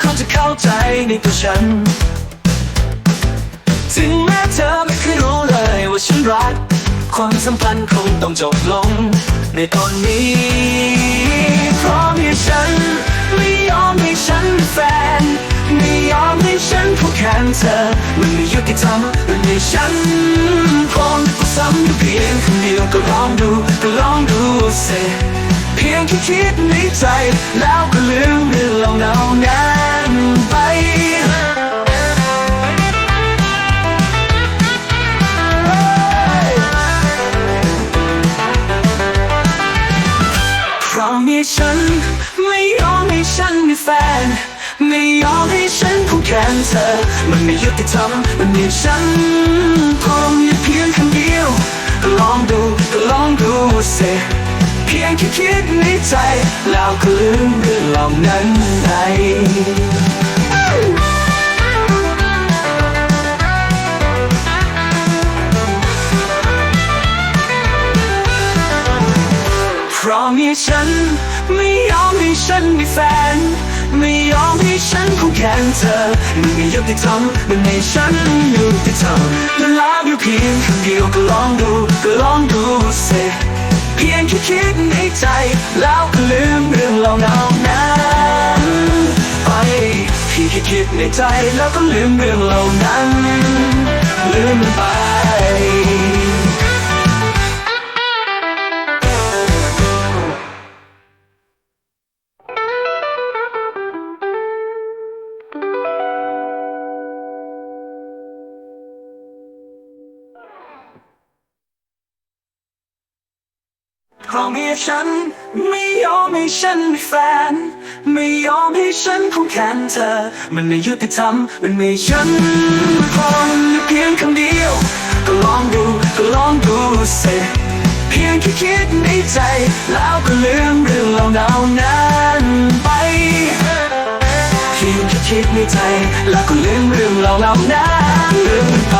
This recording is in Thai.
เขาจะเข้าใจในตัวฉัน ถึงแม้เธอไม่เคยรู้เลยว่าฉันรัก ความสัมพันธ์คงต้องจบลง ในตอนนี้เพราะมีฉัน ไม่ยอมให้ฉันเป็นแฟน ไม่ยอมให้ฉันผูกแขนเธอ มันไม่ยุติธรรมมันให้ฉันพร้อมจะซ้ำอยู่เพียงคำเดียวก็ลองดูก็ลองดูเสเพียงแค่คิดในใจ แล้วก็ลืมเรื่องเหล่านั้น อมให้ฉัน ไม่ยอมให้ฉันมีแฟน ไม่ยอมให้ฉันผูกแขนเธอ มันไม่ยุติธรรมมันมีฉันพอมีเพียงคนเดียวก็ลองดูก็ลองดูสิเพียงแค่คิดในใจ แล้วก็ลืมเรื่องเหล่านั้นไป เพราะมีฉัน ไม่ยอมให้ฉันมีแฟน ไม่ยอมให้ฉันคู่แขนเธอมันไม่ยุติธรรมมันให้ฉันยุติธรรมและลาอยู่เพียงคำเดียวก็ลองดูก็ลองดูสิเพียงแค่คิดในใจ แล้วก็ลืมเรื่องเหล่านั้นไปเพียงแค่คิดในใจแล้วก็ลืมเรื่องเหล่านั้น ลืมมันไป ราะเมียฉัน ไม่ยอมให้ฉันมีแฟน ไม่ยอมให้ฉันผูกแขนเธอ มันไม่ยุติธรรม มันไม่ฉันพอเพียงคำเดียว ก็ลองดู ก็ลองดูสิเพียงแค่คิดในใจ แล้วก็ลืมเรื่องเหล่านั้นไปเพียงแค่คิดในใจ แล้วก็ลืมเรื่องเหล่านั้นไป